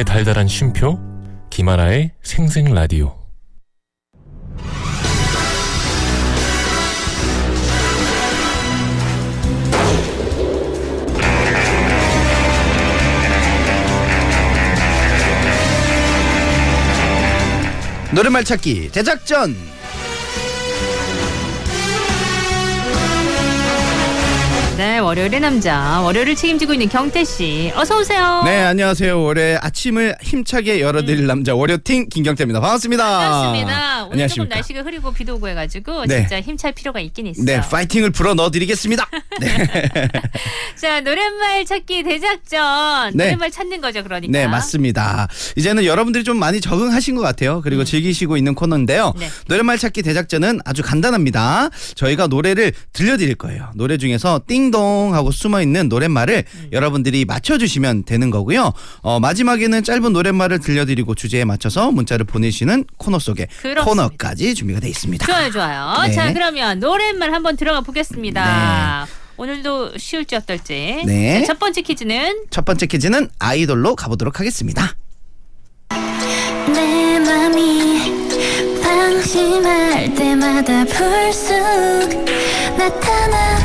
아침의 달달한 쉼표 김하나의 생생 라디오. 노래말 찾기 대작전 네, 월요일의 남자, 월요일을 책임지고 있는 경태 씨, 어서 오세요. 네 안녕하세요 올해 아침을 힘차게 열어드릴 남자 월요팅 김경태입니다 반갑습니다 음. 반갑습니다. 오늘 조금 안녕하십니까 날씨가 흐리고 비도 오고 해가지고 네. 진짜 힘찰 필요가 있긴 있어요. 네 파이팅을 불어 넣어드리겠습니다 자, 노랫말 찾기 대작전. 네. 노랫말 찾는 거죠, 그러니까. 네 맞습니다 이제는 여러분들이 좀 많이 적응하신 것 같아요 그리고 즐기시고 있는 코너인데요 네. 노래말 찾기 대작전은 아주 간단합니다 저희가 노래를 들려드릴 거예요 노래 중에서 띵동 하고 숨어 있는 노랫말을 음. 여러분들이 맞춰주시면 되는 거고요 어, 마지막에는 짧은 노랫말을 들려드리고 주제에 맞춰서 문자를 보내시는 코너 속에 그렇습니다. 코너까지 준비가 되어 있습니다 좋아요, 좋아요. 네. 자, 그러면 노랫말 한번 들어가 보겠습니다. 오늘도 쉬울지 어떨지. 네. 자, 첫 번째 퀴즈는 첫 번째 퀴즈는 아이돌로 가보도록 하겠습니다 내 맘이 방심할 때마다 불쑥 나타나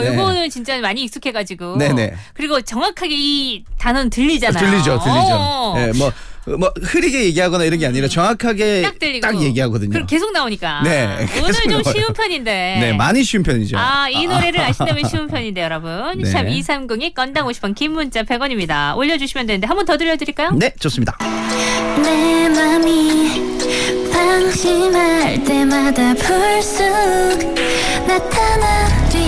네. 요거는 진짜 많이 익숙해가지고. 네네. 그리고 정확하게 이 단어는 들리잖아요. 들리죠, 들리죠. 어. 예, 뭐, 뭐 흐리게 얘기하거나 이런 게 아니라 정확하게 딱 들리고. 얘기하거든요. 그리고 계속 나오니까. 네, 오늘 좀 나와요. 쉬운 편인데. 네, 많이 쉬운 편이죠. 아, 이 노래를 아신다면 쉬운 편인데 여러분. 네. 샵 230이 건당 50원 긴 문자 100원입니다. 올려 주시면 되는데 한 번 더 들려 드릴까요? 네, 좋습니다. 내 맘이 방심할 때마다 불쑥 나타나 뒤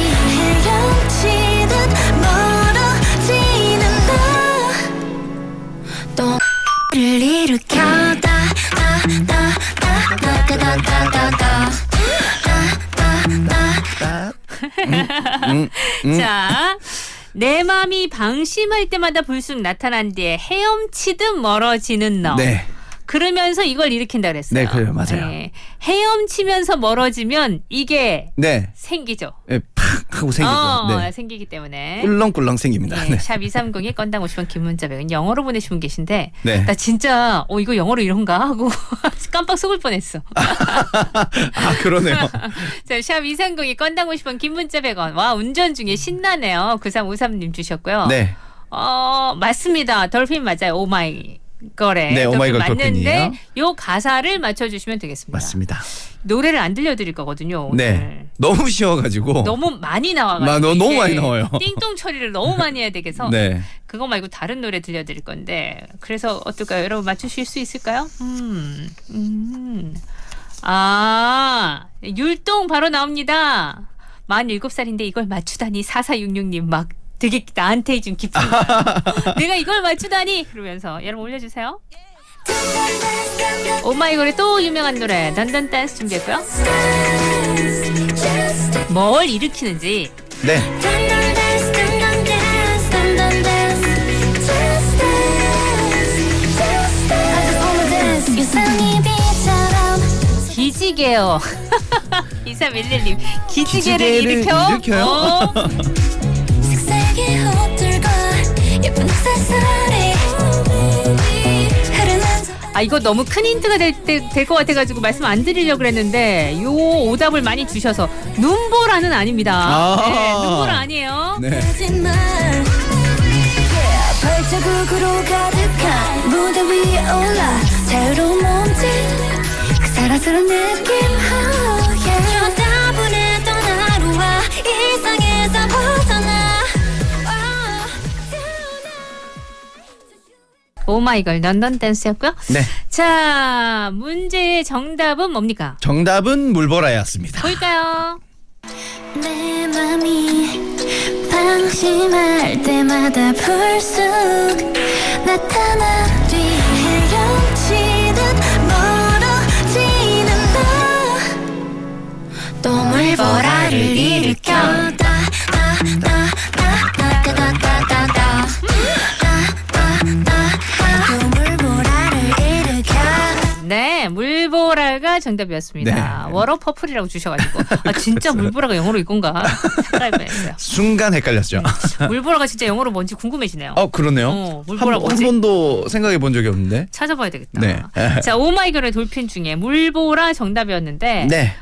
음, 음. 자. 내 맘이 방심할 때마다 불쑥 나타난 뒤에 헤엄치듯 멀어지는 너. 네. 그러면서 이걸 일으킨다 그랬어요. 네, 그래요. 맞아요. 헤엄치면서 멀어지면 이게 네. 생기죠. 예, 팍 하고 생기죠. 어, 네. 생기기 때문에. 꿀렁꿀렁 생깁니다. 네, 네. 샵 230에 건당 50원 긴 문자 100원 영어로 보내신 분 계신데 네. 나 진짜 어 이거 영어로 이런가 하고 깜빡 속을 뻔했어. 아, 그러네요. 자, 샵 230이 건당 50원 긴 문자 100원. 와, 운전 중에 신나네요. 9353님 주셨고요. 네. 어, 맞습니다. 돌핀 맞아요. 오마이 걸에. 네, 오마이걸 맞는데. 요 가사를 맞춰 주시면 되겠습니다. 맞습니다. 노래를 안 들려 드릴 거거든요. 오늘. 네. 너무 쉬워가지고. 너무 많이 나와 마- 가지고 너- 너무 많이 나와요. 띵동 처리를 너무 많이 해야 되겠어. 네. 그거 말고 다른 노래 들려드릴 건데 그래서 어떨까요? 여러분 맞추실 수 있을까요? 음, 음. 아 율동 바로 나옵니다. 만 일곱 살인데 이걸 맞추다니 4466님 막 되게 나한테 좀 깊은. 내가 이걸 맞추다니 그러면서 여러분 올려주세요. 오마이걸의 또 유명한 노래 던던 댄스 준비했고요. 뭘 일으키는지 네. 기지개요. 2311님 기지개를 기지개를 일으켜. 일으켜요? 어. 아 이거 너무 큰 힌트가 될것 같아가지고 말씀 안 드리려고 그랬는데 요 오답을 많이 주셔서 눈보라는 아닙니다. 아. 네, 눈보라 아니에요. 네. 자유로운 몸짓 그 사랑스러운 느낌 oh, yeah. 오마이걸 런던 댄스였고요. 네. 자 문제의 정답은 뭡니까? 정답은 물보라였습니다. 볼까요? 내 맘이 방심할 때마다 불쑥 나타나 정답이었습니다. 네. 워러 퍼플이라고 주셔가지고 아 진짜 물보라가 영어로 이건가. 순간 헷갈렸죠. 물보라가 진짜 영어로 뭔지 궁금해지네요. 어 그러네요. 어, 한, 물보라 한 뭐지? 번도 생각해 본 적이 없는데. 찾아봐야 되겠다. 네. 자 오마이걸의 돌핀 중에 물보라 정답이었는데 네.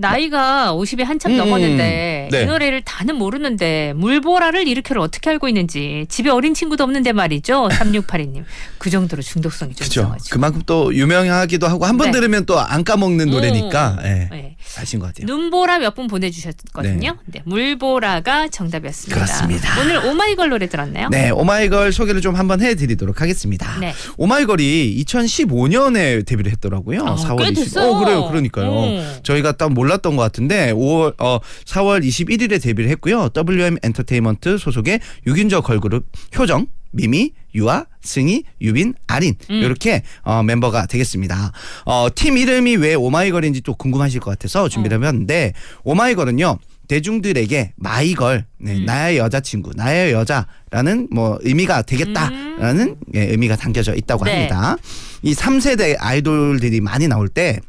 나이가 50이 한참 음, 넘었는데 네. 이 노래를 다는 모르는데 물보라를 이렇게를 어떻게 알고 있는지 집에 어린 친구도 없는데 말이죠. 3682님. 그 정도로 중독성이 좀 그죠. 있어가지고. 그만큼 또 유명하기도 하고 한번 네. 들으면 또 안 까먹는 노래니까 음, 예. 네. 아신 것 같아요. 눈보라 몇 분 보내주셨거든요. 네. 물보라가 정답이었습니다. 그렇습니다. 오늘 오마이걸 노래 들었나요? 네, 오마이걸 소개를 좀 한번 해드리도록 하겠습니다. 네. 오마이걸이 2015년에 데뷔를 했더라고요. 아, 4월 꽤 20. 됐어요. 어, 그래요, 그러니까요. 음. 저희가 딱 몰 랐던 것 같은데 5월 어 4월 21일에 데뷔를 했고요. WM 엔터테인먼트 소속의 6인조 걸그룹 효정, 미미, 유아, 승희, 유빈, 아린 음. 이렇게 어, 멤버가 되겠습니다. 어, 팀 이름이 왜 오마이걸인지 또 궁금하실 것 같아서 준비를 어. 해봤는데 오마이걸은요. 대중들에게 마이걸, 네, 음. 나의 여자친구, 나의 여자라는 뭐 의미가 되겠다라는 예, 의미가 담겨져 있다고 음. 네. 합니다. 이 3세대 아이돌들이 많이 나올 때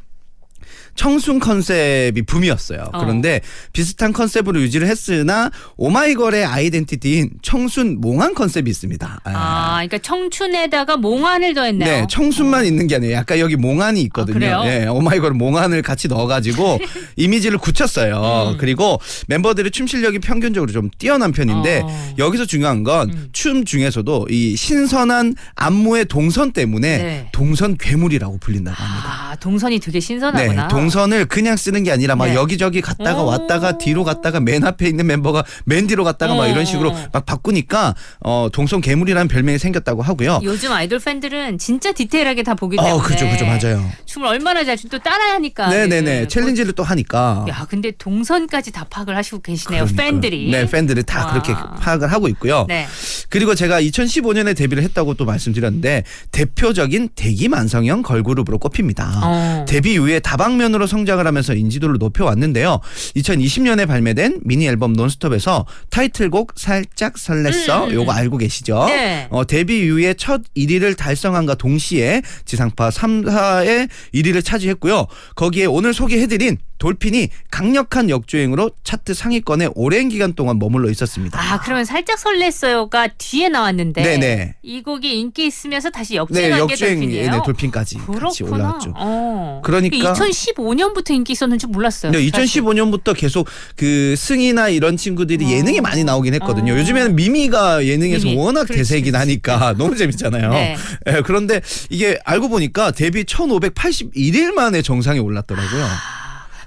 청순 컨셉이 붐이었어요. 어. 그런데 비슷한 컨셉으로 유지를 했으나 오마이걸의 아이덴티티인 청순 몽환 컨셉이 있습니다. 아, 그러니까 청춘에다가 몽환을 더했네요. 네, 청순만 있는 게 아니에요. 약간 여기 몽환이 있거든요. 아, 그래요? 예, 오마이걸 몽환을 같이 넣어가지고 이미지를 굳혔어요. 음. 그리고 멤버들의 춤 실력이 평균적으로 좀 뛰어난 편인데 어. 여기서 중요한 건 음. 춤 중에서도 이 신선한 안무의 동선 때문에 네. 동선 괴물이라고 불린다고 합니다. 아, 동선이 되게 네, 신선하구나. 동선을 그냥 쓰는 게 아니라 막 네. 여기저기 갔다가 오. 왔다가 뒤로 갔다가 맨 앞에 있는 멤버가 맨 뒤로 갔다가 막 어. 이런 식으로 막 바꾸니까 어 동선 괴물이라는 별명이 생겼다고 하고요. 요즘 아이돌 팬들은 진짜 디테일하게 다 보기 때문에 어, 그죠, 그죠, 맞아요. 춤을 얼마나 잘춤또 따라야 하니까. 네네네 네. 챌린지를 또 하니까. 야, 근데 동선까지 다 파악을 하시고 계시네요. 그러니까요. 팬들이. 네, 팬들이 다 와. 그렇게 파악을 하고 있고요. 네. 그리고 제가 2015년에 데뷔를 했다고 또 말씀드렸는데 대표적인 대기만성형 걸그룹으로 꼽힙니다. 어. 데뷔 이후에 다방면 으로 성장을 하면서 인지도를 높여왔는데요. 2020년에 발매된 미니 앨범 논스톱에서 타이틀곡 살짝 설렜어 음. 요거 알고 계시죠? 네. 어, 데뷔 이후에 첫 1위를 달성한과 동시에 지상파 3사의 1위를 차지했고요. 거기에 오늘 소개해드린 돌핀이 강력한 역주행으로 차트 상위권에 오랜 기간 동안 머물러 있었습니다. 아, 그러면 살짝 설렜어요가 뒤에 나왔는데 네네. 이 곡이 인기 있으면서 다시 네, 역주행한 게 역주행 돌핀이에요. 네, 돌핀까지 같이 그렇구나. 올라왔죠. 어. 그러니까- 2015년부터 인기 있었는 줄 몰랐어요. 네, 사실. 2015년부터 계속 그 승이나 이런 친구들이 어. 예능에 많이 나오긴 했거든요. 어. 요즘에는 미미가 예능에서 미미. 워낙 그렇지, 그렇지. 하니까 너무 재밌잖아요. 네. 예, 그런데 이게 알고 보니까 데뷔 1581일 만에 정상에 올랐더라고요.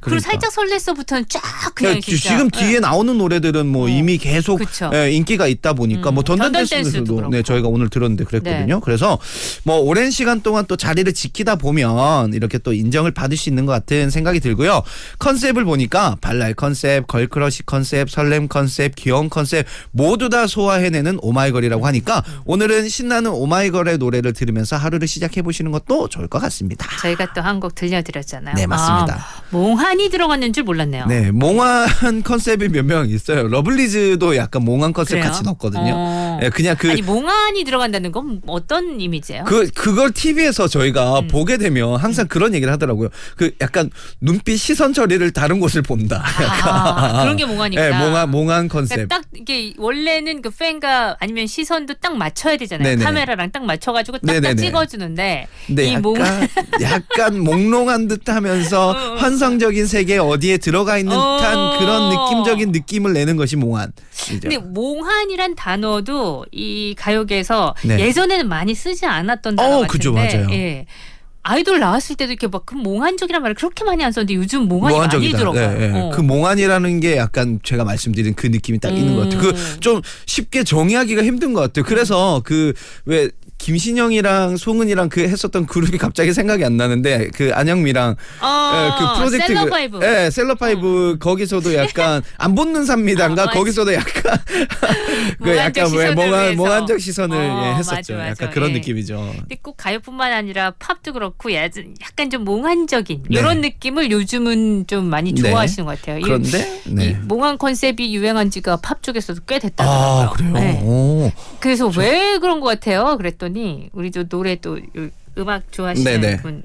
그리고 그러니까. 살짝 설렜어부터는 쫙 그냥 야, 지- 진짜. 지금 뒤에 나오는 노래들은 뭐 어. 이미 계속 그쵸. 예, 인기가 있다 보니까 음. 뭐 던던 던던댄스도 댄스도 그렇고. 네, 저희가 오늘 들었는데 그랬거든요. 네. 그래서 뭐 오랜 시간 동안 또 자리를 지키다 보면 이렇게 또 인정을 받을 수 있는 것 같은 생각이 들고요. 컨셉을 보니까 발랄 컨셉, 걸크러쉬 컨셉, 설렘 컨셉, 귀여운 컨셉 모두 다 소화해내는 오마이걸이라고 하니까 오늘은 신나는 오마이걸의 노래를 들으면서 하루를 시작해 보시는 것도 좋을 것 같습니다. 저희가 또 한 곡 들려드렸잖아요. 네, 맞습니다. 아, 몽 환이 들어갔는 줄 몰랐네요. 네, 몽환 컨셉이 몇 명 있어요. 러블리즈도 약간 몽환 컨셉 그래요? 같이 넣었거든요. 어. 예, 그냥 그 아니 몽환이 들어간다는 건 어떤 이미지예요? 그 그걸 TV에서 저희가 음. 보게 되면 항상 그런 얘기를 하더라고요. 그 약간 눈빛 시선 처리를 다른 곳을 본다. 아, 그런 게 몽환이구나. 네, 몽환 몽환 컨셉. 그러니까 딱 이게 원래는 그 팬과 아니면 시선도 딱 맞춰야 되잖아요. 네네. 카메라랑 딱 맞춰가지고 딱딱 네네네. 찍어주는데 근데 이 약간 몽환 약간 몽롱한 듯하면서 어, 어. 환상적인 세계 어디에 들어가 있는 어. 듯한 그런 느낌적인 느낌을 내는 것이 몽환. 근데 몽환이란 단어도 이 가요계에서 네. 예전에는 많이 쓰지 않았던 단어 어, 같은데 그죠, 맞아요. 예. 아이돌 나왔을 때도 이렇게 막 그 몽환적이란 말을 그렇게 많이 안 썼는데 요즘 몽환이 많이 들어가요. 네, 네. 어. 그 몽환이라는 게 약간 제가 말씀드린 그 느낌이 딱 있는 것 같아요. 음. 그좀 쉽게 정의하기가 힘든 것 같아요. 그래서 그 왜 김신영이랑 송은이랑 그 했었던 그룹이 갑자기 생각이 안 나는데 그 안영미랑 어, 예, 그 프로젝트 셀럽 그- 파이브. 예, 셀럽파이브 거기서도 약간 안 붙는 삽니다인가 어, 맞아. 거기서도 약간 그 약간 왜 시선을 몽환 위해서. 몽환적 시선을 어, 예, 했었죠. 맞아, 맞아. 약간 그런 예. 느낌이죠. 근데 꼭 가요뿐만 아니라 팝도 그렇고 약간 약간 좀 몽환적인 네. 이런 느낌을 요즘은 좀 많이 네. 좋아하시는 것 같아요. 이- 그런데 이, 네. 몽환 컨셉이 유행한 지가 팝 쪽에서도 꽤 됐다고요. 아 그래요. 네. 오. 그래서 왜 그런 것 같아요? 그랬더니 우리 또 노래 또 요- 음악 좋아하시는 네네. 분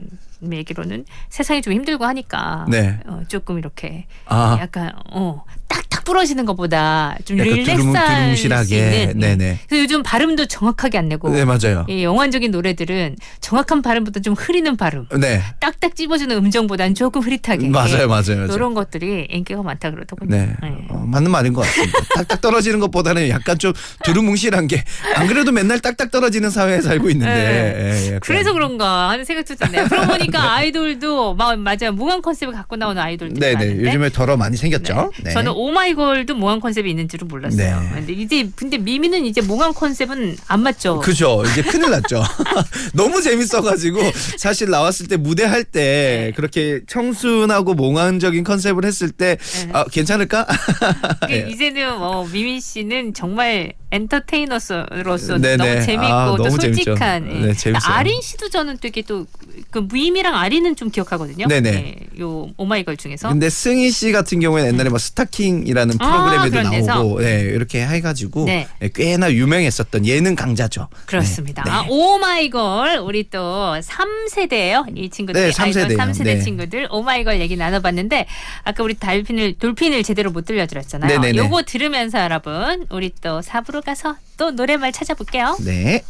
얘기로는 세상이 좀 힘들고 하니까 네. 어, 조금 이렇게 아. 약간 어, 딱딱 부러지는 것보다 좀 약간 릴렉스할 두루뭉- 수 두루뭉실하게. 있는 네네. 그래서 요즘 발음도 정확하게 안 내고 네, 맞아요. 이 영화적인 노래들은 정확한 발음보다 좀 흐리는 발음 네. 딱딱 찝어주는 음정보다는 조금 흐릿하게 맞아요, 맞아요, 맞아요. 이런 것들이 인기가 많다 그러더군요. 네. 어, 맞는 말인 것 같습니다. 딱딱 떨어지는 것보다는 약간 좀 두루뭉실한 게 안 그래도 맨날 딱딱 떨어지는 사회에 살고 있는데. 네. 예, 약간. 그래서 그런가 하는 생각도 드네요. 그러고 보니까 아이돌도 마, 맞아요. 무한 컨셉을 갖고 나오는 아이돌들이 네네. 많은데. 요즘에 덜어 많이 생겼죠. 네. 저는 오마이걸도 몽환 컨셉이 있는 줄은 몰랐어요. 네. 근데 이제 근데 미미는 이제 몽환 컨셉은 안 맞죠. 그죠. 이제 큰일 났죠. 너무 재밌어가지고 사실 나왔을 때 무대 할때 네. 그렇게 청순하고 몽환적인 컨셉을 했을 때 네. 아, 괜찮을까? 예. 이제는 뭐 미미 씨는 정말 엔터테이너로서 네네. 너무 재밌고 아, 또 너무 솔직한. 예. 네, 재밌어요. 아린 씨도 저는 되게 또 그 무임이랑 아린은 좀 기억하거든요. 네네. 예, 요 오마이걸 중에서. 근데 승희 씨 같은 경우에는 옛날에 뭐 스타킹이라는 아, 프로그램에도 그런 데서? 나오고 네, 이렇게 해가지고 네. 네, 꽤나 유명했었던 예능 강자죠. 그렇습니다. 네. 네. 오마이걸 우리 또 3세대예요. 이 친구들 네, 삼세대요. 3세대 네. 친구들 오마이걸 얘기 나눠봤는데 아까 우리 달핀을 돌핀을 제대로 못 들려드렸잖아요. 네네네. 요거 들으면서 여러분 우리 또 4부로 가서 또 노래말 찾아볼게요. 네.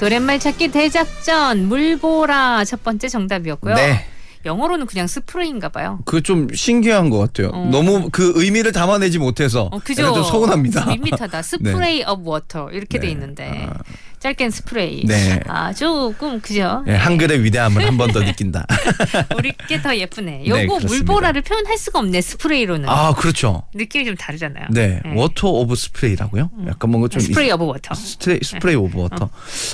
노랫말 찾기 대작전 물보라 첫 번째 정답이었고요. 네. 영어로는 그냥 스프레이인가 봐요. 그 좀 신기한 것 같아요. 어. 너무 그 의미를 담아내지 못해서 어, 그죠? 약간 좀 서운합니다. 좀 밋밋하다. 스프레이 업 워터 이렇게 돼 네. 있는데 아. 짧게는 스프레이. 네. 아 조금 그죠? 예, 한글의 위대함을 한 번 더 느낀다. 우리 게 더 예쁘네. 네, 요거 그렇습니다. 물보라를 표현할 수가 없네. 스프레이로는. 아 그렇죠. 느낌이 좀 다르잖아요. 네, 네. 워터 오브 스프레이라고요. 약간 뭔가 좀 스프레이 이- 오브 워터. 스프레이, 스프레이 오브 워터.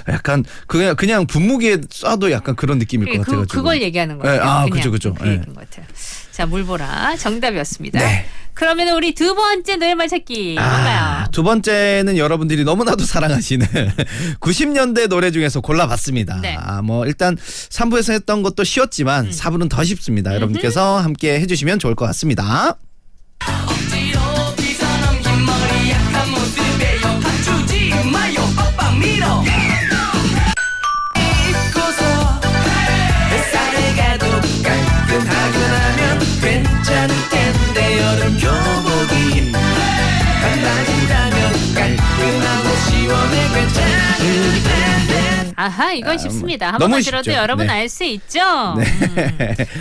약간 그냥 그냥 분무기에 쏴도 약간 그런 느낌일 것 그, 같아가지고. 그걸 얘기하는 거예요. 네, 아, 그죠, 그죠. 그 네. 얘기인 것 같아요. 자, 물보라 정답이었습니다. 네. 그러면 우리 두 번째 노래말 찾기 아, 뭔가요? 두 번째는 여러분들이 너무나도 사랑하시는 90년대 노래 중에서 골라봤습니다. 네. 아, 뭐 일단 3부에서 했던 것도 쉬웠지만 음. 4부는 더 쉽습니다. 여러분께서 함께 해주시면 좋을 것 같습니다. 아하, 이건 쉽습니다. 한 번만 들어도 쉽죠. 여러분 네. 알수 있죠. 음.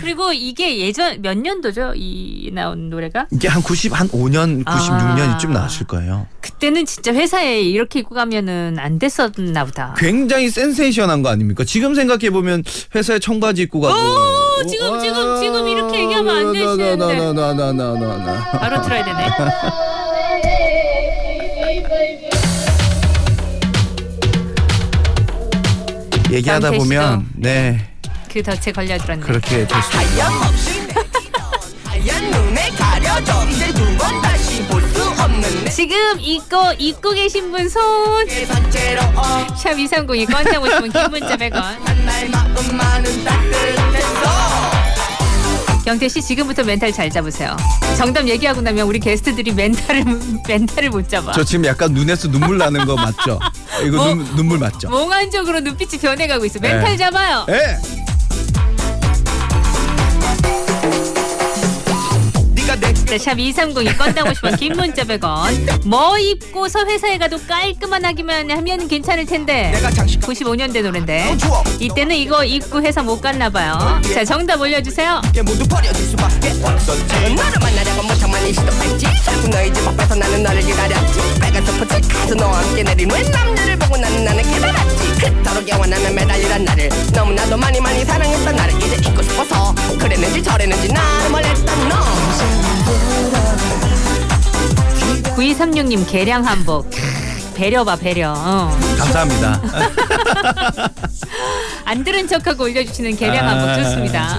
그리고 이게 예전 몇 년도죠? 이 나온 노래가? 이게 한 90, 한 5년, 96년 아. 이쯤 나왔을 거예요. 그때는 진짜 회사에 이렇게 입고 가면은 안 됐었나 보다. 굉장히 센세이션한 거 아닙니까? 지금 생각해 보면 회사에 청바지 입고 가고. 오, 지금, 지금, 지금 이렇게 얘기하면 안 되시는데. 나나나나나나나. 바로 틀어야 되네. 얘기하다 남태 보면. 네 그 덫에 걸려들었네. 그렇게 내 지금 입고 입고 계신 분 손. 어샵 230이 건장 오시면 긴 문자 100원. 경태 씨 지금부터 멘탈 잘 잡으세요. 정답 얘기하고 나면 우리 게스트들이 멘탈을 멘탈을 못 잡아. 저 지금 약간 눈에서 눈물 나는 거 맞죠? 이거 뭐- 눈, 눈물 맞죠? 몽환적으로 눈빛이 변해가고 있어. 멘탈 네. 잡아요. 예. 네가 내 자, 샵 230이 건당 오시면 긴 문자 100원. 뭐 입고서 회사에 가도 깔끔한 하기만 하면 괜찮을 텐데. 내가 장식 95년대 노래인데. 추억 이때는 이거 입고 회사 못 갔나 봐요. 자, 정답 올려주세요. 너무나도 많이 많이 사랑했던 나를 이제 잊고 싶어서 그랬는지 저랬는지 나를 몰랐던 너 9236님 개량 한복. 배려봐 배려. 어. 감사합니다. 안 들은 척하고 올려주시는 개량 아. 한복 좋습니다.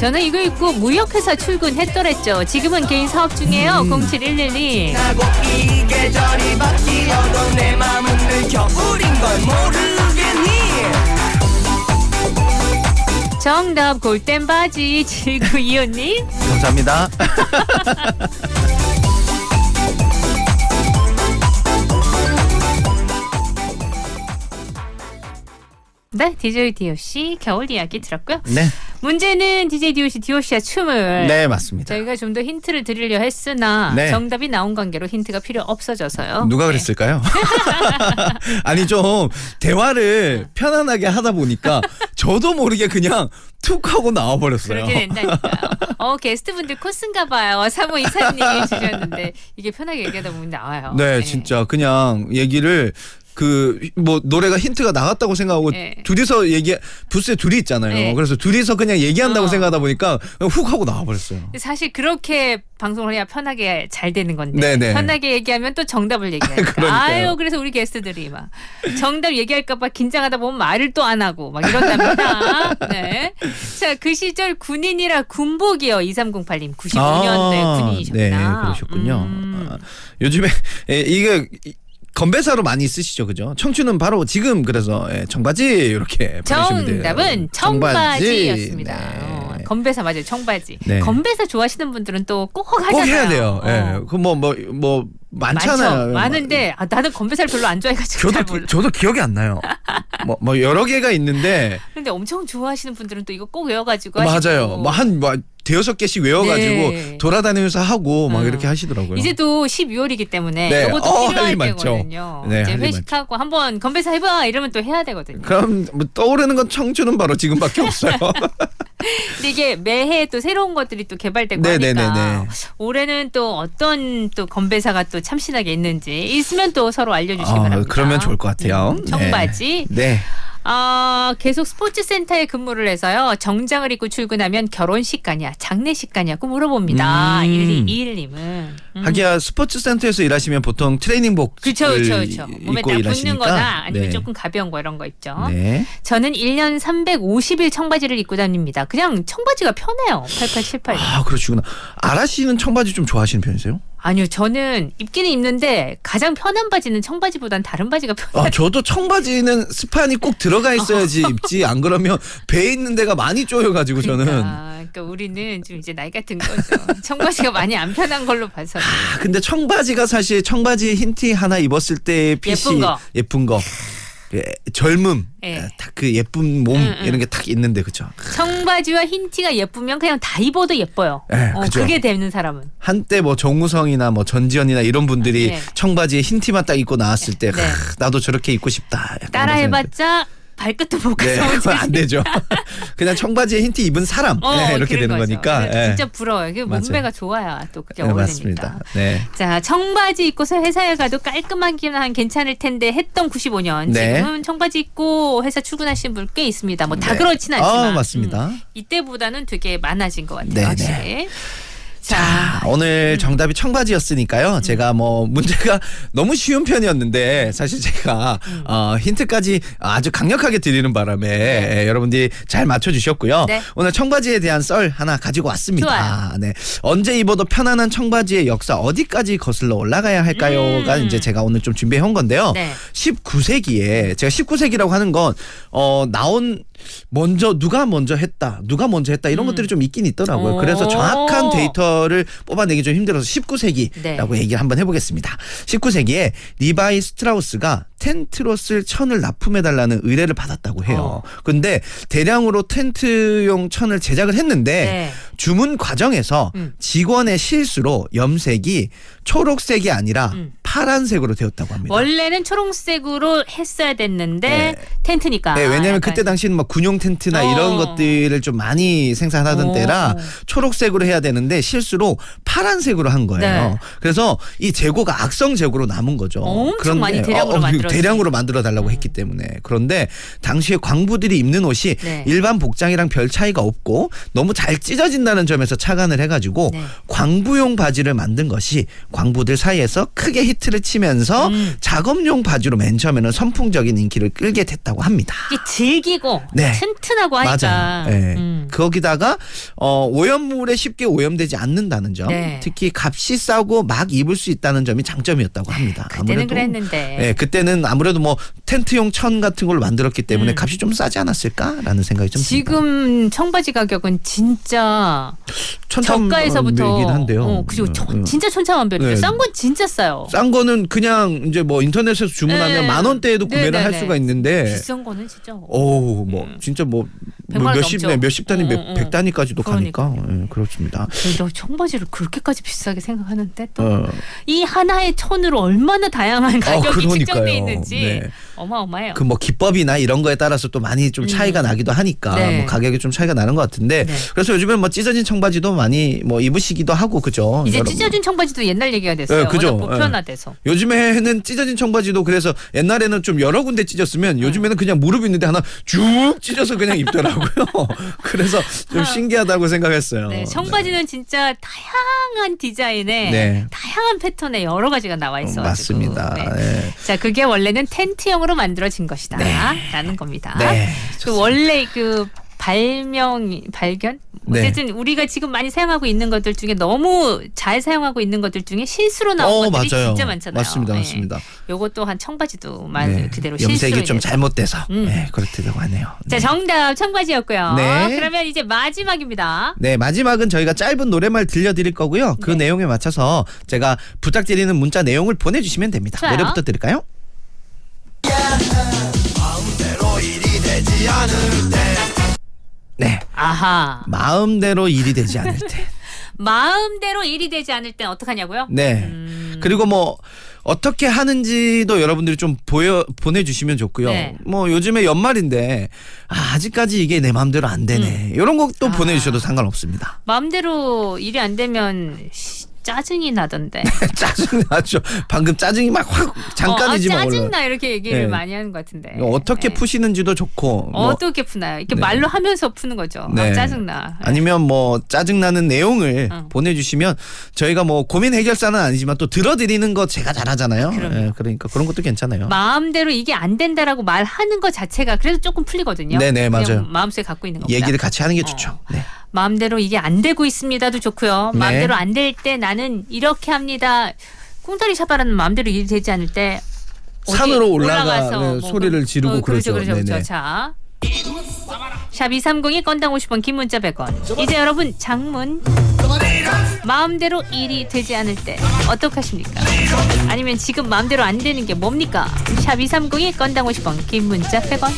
저는 이거 입고 무역회사 출근했더랬죠. 지금은 개인 사업 중이에요. 07112. 하고 이 계절이 바뀌어도 내 맘은 늘 겨울인 걸 모르겠니 정답 골덴 바지 7925님. 감사합니다. 네, DJ DOC 겨울 이야기 들었고요. 네, 문제는 DJ DOC DOC와 춤을 네 맞습니다. 저희가 좀 더 힌트를 드리려 했으나 네. 정답이 나온 관계로 힌트가 필요 없어져서요. 누가 네. 그랬을까요? 아니 좀 대화를 편안하게 하다 보니까 저도 모르게 그냥 툭 하고 나와 버렸어요. 그렇게 된다니까요. 어 게스트분들 코스인가 봐요. 사모 이사님이 주셨는데 이게 편하게 얘기하다 보면 나와요. 네, 진짜 그냥 얘기를 그 뭐 노래가 힌트가 나갔다고 생각하고 네. 둘이서 얘기 부스에 둘이 있잖아요. 네. 그래서 둘이서 그냥 얘기한다고 어. 생각하다 보니까 그냥 훅 하고 나와 버렸어요. 근데 사실 그렇게 방송을 해야 편하게 잘 되는 건데 네네. 편하게 얘기하면 또 정답을 얘기하니까. 아유 그래서 우리 게스트들이 막 정답 얘기할까봐 긴장하다 보면 말을 또 안 하고 막 이런답니다. 네. 자그 시절 군인이라 군복이요 2308님 95년도에 군인이셨구나. 네, 그러셨군요. 음. 아, 요즘에 예, 이게 이- 건배사로 많이 쓰시죠, 그죠? 청춘은 바로 지금 그래서 예, 청바지 이렇게 보내시면 돼요. 정답은 청바지였습니다. 네. 어, 건배사 맞아요, 청바지. 네. 건배사 좋아하시는 분들은 또 꼭 하잖아요. 꼭 해야 돼요. 예. 어. 그뭐 뭐 뭐 많잖아요. 많죠. 많은데 아, 나는 건배사를 별로 안 좋아해가지고 잘 저도 몰라. 기- 저도 기억이 안 나요. 뭐, 뭐 여러 개가 있는데 근데 엄청 좋아하시는 분들은 또 이거 꼭 외워가지고 맞아요. 하시고. 뭐한뭐 대여섯 개씩 외워가지고 네. 돌아다니면서 하고 막 음. 이렇게 하시더라고요. 이제 또 12월이기 때문에 네. 이것도 어, 할 필요할 일 많죠. 때거든요. 네, 이제 할 일 회식하고 한번 건배사 해봐 이러면 또 해야 되거든요. 그럼 뭐 떠오르는 건 청춘은 바로 지금밖에 없어요. 근데 이게 매해 또 새로운 것들이 또 개발되고 네네네네. 하니까 올해는 또 어떤 또 건배사가 또 참신하게 있는지 있으면 또 서로 알려주시기 아, 바랍니다. 그러면 좋을 것 같아요. 음, 청바지. 네. 아, 계속 스포츠 센터에 근무를 해서요. 정장을 입고 출근하면 결혼식 가냐, 장례식 가냐고 물어봅니다. 음. 1221님은. 음. 하기야 스포츠 센터에서 일하시면 보통 트레이닝복 그쵸, 그쵸, 그쵸. 몸에 입고 딱 일하시니까. 붙는 거나 아니면 네. 조금 가벼운 거 이런 거 있죠. 네. 저는 1년 350일 청바지를 입고 다닙니다. 그냥 청바지가 편해요. 8878. 아 그러시구나. 아라 씨는 청바지 좀 좋아하시는 편이세요? 아니요, 저는 입기는 입는데 가장 편한 바지는 청바지보단 다른 바지가 편해요. 아 저도 청바지는 스판이 꼭 들어가 있어야지 입지 안 그러면 배 있는 데가 많이 쪼여가지고 저는 그러니까, 그러니까 우리는 좀 이제 나이 같은 거죠. 청바지가 많이 안 편한 걸로 봐서. 아, 근데 청바지가 사실 청바지 흰 티 하나 입었을 때 핏이 예쁜 거. 예쁜 거. 예, 젊음, 예. 딱 그 예쁜 몸 응, 응. 이런 게 딱 있는데 그죠? 청바지와 흰 티가 예쁘면 그냥 다 입어도 예뻐요. 네, 어, 그죠. 그게 되는 사람은. 한때 뭐 정우성이나 뭐 전지현이나 이런 분들이 네. 청바지에 흰 티만 딱 입고 나왔을 때 네. 하, 나도 저렇게 입고 싶다. 약간 따라해봤자 발끝도 못 네, 가서 그건 안 되죠. 그냥 청바지에 흰 티 입은 사람 어, 네, 이렇게 그런 되는 거죠. 거니까. 예. 진짜 부러워요. 그 맞아요. 몸매가 좋아야 또 그게 네, 어울리니까. 맞습니다. 네. 자, 청바지 입고서 회사에 가도 깔끔하기는 괜찮을 텐데 했던 95년. 네. 지금은 청바지 입고 회사 출근하시는 분 꽤 있습니다. 뭐 다 네. 그렇진 않지만. 아, 맞습니다. 음, 이때보다는 되게 많아진 것 같아요. 네, 확실히. 자, 오늘 정답이 청바지였으니까요. 제가 뭐 문제가 너무 쉬운 편이었는데 사실 제가 어, 힌트까지 아주 강력하게 드리는 바람에 예, 여러분들이 잘 맞춰주셨고요. 네. 오늘 청바지에 대한 썰 하나 가지고 왔습니다. 좋아요. 네. 언제 입어도 편안한 청바지의 역사 어디까지 거슬러 올라가야 할까요?가 음. 이제 제가 오늘 좀 준비해 온 건데요. 네. 19세기에 제가 19세기라고 하는 건 어, 나온 먼저 누가 먼저 했다, 누가 먼저 했다 이런 음. 것들이 좀 있긴 있더라고요. 오. 그래서 정확한 데이터를 뽑아내기 좀 힘들어서 19세기라고 네. 얘기를 한번 해보겠습니다. 19세기에 리바이 스트라우스가 텐트로 쓸 천을 납품해달라는 의뢰를 받았다고 해요. 어. 근데 대량으로 텐트용 천을 제작을 했는데 네. 주문 과정에서 음. 직원의 실수로 염색이 초록색이 아니라 음. 파란색으로 되었다고 합니다. 원래는 초록색으로 했어야 됐는데 네. 텐트니까. 네, 왜냐면 약간 그때 당시는 막 군용 텐트나 어. 이런 것들을 좀 많이 생산하던 오. 때라 초록색으로 해야 되는데 실수로 파란색으로 한 거예요. 네. 그래서 이 재고가 악성 재고로 남은 거죠. 엄청 많이 대량으로 만들었지. 대량으로 만들어 달라고 했기 때문에 그런데 당시에 광부들이 입는 옷이 네. 일반 복장이랑 별 차이가 없고 너무 잘 찢어진다 는 점에서 착안을 해가지고 네. 광부용 바지를 만든 것이 광부들 사이에서 크게 히트를 치면서 음. 작업용 바지로 맨 처음에는 선풍적인 인기를 끌게 됐다고 합니다. 이게 질기고 네. 튼튼하고 하니까. 맞아요. 예. 음. 거기다가 어, 오염물에 쉽게 오염되지 않는다는 점, 네. 특히 값이 싸고 막 입을 수 있다는 점이 장점이었다고 합니다. 그때는 그랬는데. 예, 그때는 아무래도 뭐 텐트용 천 같은 걸로 만들었기 때문에 음. 값이 좀 싸지 않았을까라는 생각이 좀 듭니다. 지금 청바지 가격은 진짜 천참 저가에서부터 이긴 한데요. 어, 그리고 저- 음, 음. 진짜 천차만별이죠. 네. 싼건 진짜 싸요. 싼 거는 그냥 이제 뭐 인터넷에서 주문하면 네. 만 원대에도 구매를 네, 네, 할 네. 수가 있는데 비싼 거는 진짜. 오, 뭐 진짜 뭐 백만 원 몇십 넘죠. 네, 몇십 단위 응, 몇 응, 응. 백 단위까지도 가니까 그러니까요. 예, 그렇습니다. 너 청바지를 그렇게까지 비싸게 생각하는데 또 어. 이 하나의 천으로 얼마나 다양한 가격이 그러니까요. 측정돼 있는지 네. 어마어마해요. 그 뭐 기법이나 이런 거에 따라서 또 많이 좀 차이가 나기도 하니까 네. 뭐 가격이 좀 차이가 나는 것 같은데 네. 그래서 요즘엔 뭐 찢어진 청바지도 많이 뭐 입으시기도 하고 그죠? 이제 여러분. 찢어진 청바지도 옛날 얘기가 됐어요. 네, 그죠. 보편화돼서. 요즘에는 찢어진 청바지도 그래서 옛날에는 좀 여러 군데 찢었으면 요즘에는 그냥 무릎 있는데 하나 쭉 찢어서 그냥 입더라고요. 그래서 좀 신기하다고 생각했어요. 네, 청바지는 진짜 다양한 디자인에 네. 다양한 패턴의 여러 가지가 나와 있어 가지고. 맞습니다. 네. 자, 그게 원래는 텐트형으로 만들어진 것이다라는 겁니다. 네, 그 원래 그 발명 발견 네. 어쨌든 우리가 지금 많이 사용하고 있는 것들 중에 너무 잘 사용하고 있는 것들 중에 실수로 나온 어, 것들이 맞아요. 진짜 많잖아요. 맞습니다, 네. 맞습니다. 요것 또한 청바지도 말 네. 그대로 염색이 좀. 잘못돼서 음. 네, 그렇다고 하네요. 자, 정답 청바지였고요. 네. 그러면 이제 마지막입니다. 네, 마지막은 저희가 짧은 노래말 들려드릴 거고요. 그 네. 내용에 맞춰서 제가 부탁드리는 문자 내용을 보내주시면 됩니다. 좋아요. 노래부터 들을까요? 네, 아하. 마음대로 일이 되지 않을 때. 마음대로 일이 되지 않을 땐 어떡하냐고요? 네. 음. 그리고 뭐 어떻게 하는지도 여러분들이 좀 보여 보내주시면 좋고요. 네. 뭐 요즘에 연말인데 아, 아직까지 이게 내 마음대로 안 되네. 이런 것도 음. 아. 보내주셔도 상관없습니다. 마음대로 일이 안 되면 씨, 짜증이 나던데. 짜증 나죠. 방금 짜증이 막 확 잠깐이지만 어, 아. 짜증나 이렇게 얘기를 네. 많이 하는 것 같은데. 어떻게 네. 푸시는지도 좋고 뭐 어떻게 푸나요? 이렇게 네. 말로 하면서 푸는 거죠. 네. 아, 짜증나. 아니면 뭐 짜증나는 내용을 응. 보내주시면 저희가 뭐 고민 해결사는 아니지만 또 들어드리는 거 제가 잘하잖아요. 예, 그러니까 그런 것도 괜찮아요. 마음대로 이게 안 된다라고 말하는 것 자체가 그래도 조금 풀리거든요. 네네, 그냥 맞아요. 마음속에 갖고 있는 것보다. 얘기를 같이 하는 게 어. 좋죠. 네. 마음대로 이게 안 되고 있습니다도 좋고요. 네. 마음대로 안 될 때 나는 이렇게 합니다. 꽁다리 샤바라는 마음대로 일이 되지 않을 때 산으로 올라가, 올라가서 네, 소리를 지르고 어, 그렇죠, 그러죠. 그렇죠, 네네. 그렇죠. 자. 샵 230이 건당 50원 긴 문자 100원 이제 여러분 장문 마음대로 일이 되지 않을 때 어떡하십니까 아니면 지금 마음대로 안 되는 게 뭡니까 샵 230이 건당 50원 긴 문자 100원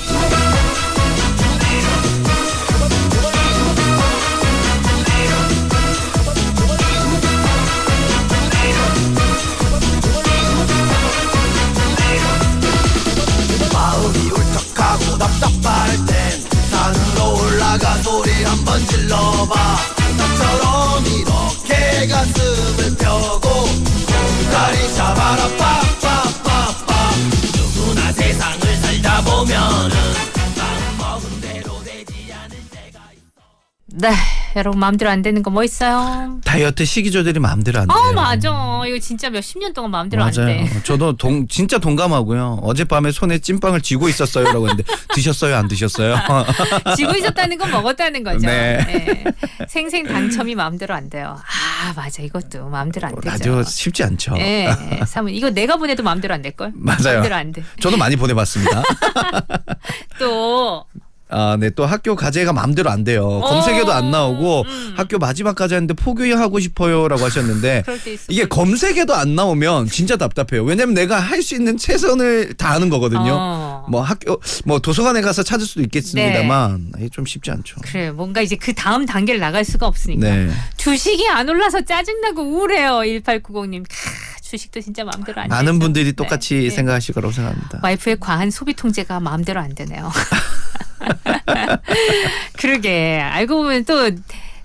네 여러분 마음대로 안 되는 거 뭐 있어요 다이어트 식이 조절이 마음대로 안 돼요. 어 맞아 이거 진짜 몇 십 년 동안 마음대로 맞아요. 안돼 저도 동, 진짜 동감하고요. 어젯밤에 손에 찐빵을 쥐고 있었어요라고 했는데 드셨어요, 안 드셨어요? 지고 있었다는 건 먹었다는 거죠 네. 네. 생생 당첨이 마음대로 안 돼요 아 맞아 이것도 마음대로 안 되죠 라디오 쉽지 않죠. 예, 예. 사문 이거 내가 보내도 마음대로 안 될 걸. 맞아요. 마음대로 안 돼. 저도 많이 보내봤습니다. 또 아, 네, 또 학교 과제가 마음대로 안 돼요. 어, 검색에도 안 나오고 음. 학교 마지막 과제 하는데 포교하고 싶어요라고 하셨는데 그럴 때 있어. 이게 검색에도 안 나오면 진짜 답답해요. 왜냐면 내가 할 수 있는 최선을 다하는 거거든요. 어. 뭐 학교 뭐 도서관에 가서 찾을 수도 있겠습니다만 이게 좀 쉽지 않죠. 그래 뭔가 이제 그 다음 단계를 나갈 수가 없으니까 네. 주식이 안 올라서 짜증나고 우울해요 1890님 주식도 진짜 마음대로 안 많은 되죠. 분들이 네. 똑같이 네. 생각하실 거라고 생각합니다. 와이프의 과한 소비 통제가 마음대로 안 되네요. 그러게. 알고 보면 또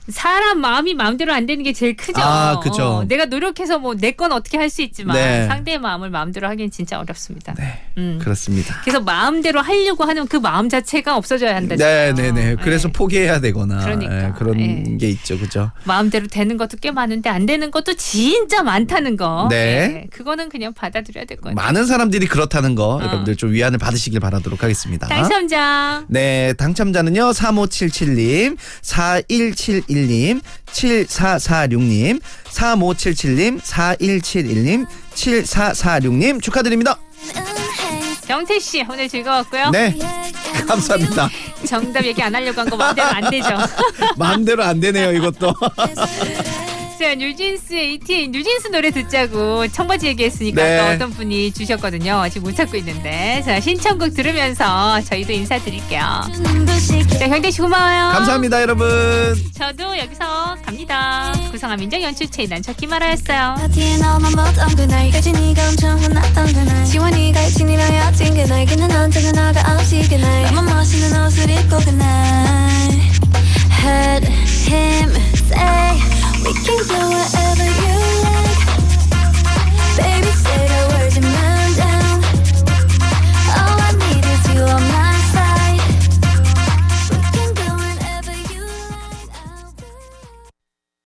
사람 마음이 마음대로 안 되는 게 제일 크죠. 아, 그죠. 어, 내가 노력해서 뭐 내 건 어떻게 할 수 있지만 네. 상대의 마음을 마음대로 하기는 진짜 어렵습니다. 네. 음. 그렇습니다. 그래서 마음대로 하려고 하는 그 마음 자체가 없어져야 한다잖아요. 네, 네, 네. 그래서 네. 포기해야 되거나 그러니까. 예, 그런 예. 게 있죠, 그죠? 마음대로 되는 것도 꽤 많은데 안 되는 것도 진짜 많다는 거. 네. 그거는 그냥 받아들여야 될것 같아요. 많은 사람들이 그렇다는 거 어. 여러분들 좀 위안을 받으시길 바라도록 하겠습니다. 당첨자 네, 당첨자는요. 3577님, 4171 님, 7446님, 3577님, 4171님, 7446님 축하드립니다. 정태 씨 오늘 즐거웠고요. 네, 감사합니다. 정답 얘기 안 하려고 한 거 마음대로 안 되죠. 마음대로 안 되네요, 이것도. 섹스한 뉴진스의 ET 뉴진스 노래 듣자고 청바지 얘기했으니까 네. 어떤 분이 주셨거든요. 지금 못 찾고 있는데 자 신청곡 들으면서 저희도 인사드릴게요. 자 경대 씨 고마워요. 감사합니다 여러분. 저도 여기서 갑니다. 구성아 민정 연출 최인단 저 김아라였어요. 지원이가 진이라야 찡그날 그는 언제나 가 없이 그날 너무 멋있는 옷을 입고 그날 Heard him say We can go wherever you want.